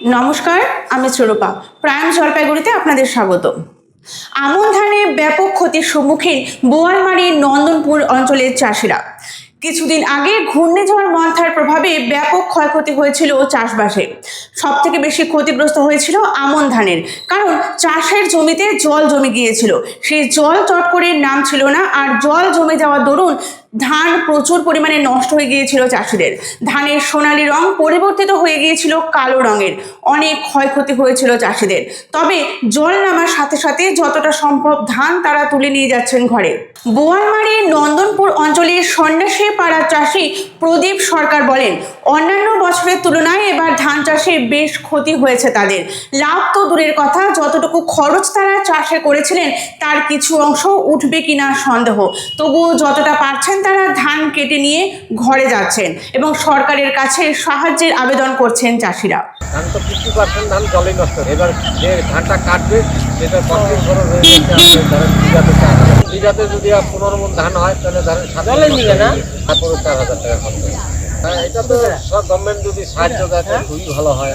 নমস্কার, আমি সুরূপা। প্রাইম জলপাইগুড়িতে আপনাদের স্বাগত আমন ধানে ব্যাপক ক্ষতির সম্মুখীন বোয়ালমারির নন্দনপুর অঞ্চলের চাষিরা। কিছুদিন আগে ঘূর্ণিঝড় মন্থার প্রভাবে ব্যাপক ক্ষয়ক্ষতি হয়েছিল চাষবাসে। সব থেকে বেশি ক্ষতিগ্রস্ত হয়েছিল আমন ধানের, কারণ চাষের জমিতে জল জমে গিয়েছিল। সেই জল চট করে নাম ছিল না, আর জল জমে যাওয়ার দরুন ধান প্রচুর পরিমাণে নষ্ট হয়ে গিয়েছিল চাষিদের। ধানের সোনালি রং পরিবর্তিত হয়ে গিয়েছিল কালো রঙের। অনেক ক্ষয়ক্ষতি হয়েছিল চাষিদের। তবে জল নামার সাথে সাথে যতটা সম্ভব ধান তারা তুলে নিয়ে যাচ্ছেন ঘরে। বোয়ালমারির নন্দনপুর অঞ্চলের সন্ন্যাসী পাড়ার চাষি প্রদীপ সরকার বলেন, অন্যান্য বছরের তুলনায় এবার ধান চাষে বেশ ক্ষতি হয়েছে তাদের। লাভ তো দূরের কথা, যতটুকু খরচ তারা চাষে করেছিলেন তার কিছু অংশ উঠবে কিনা সন্দেহ। তবুও যতটা পারছেন কেটে নিয়ে ঘরে যাচ্ছেন এবং সরকারের কাছে সাহায্যের আবেদন করছেন চাষিরা। ধান তো ফিফটি পার্সেন্ট ধান জলেই নষ্ট। এবার যে ধানটা কাটবে সেটা কতদিন খরচ হয়ে যাচ্ছে ধরেন বিঘাতে চার হাজার। বিঘাতে যদি আর পনেরো মন ধান হয় তাহলে ধরেন সাত জলে নিবে না? তারপরে চার হাজার টাকা খরচ হ্যাঁ এটা তো সব গভর্নমেন্ট যদি সাহায্য দেয় খুবই ভালো হয়।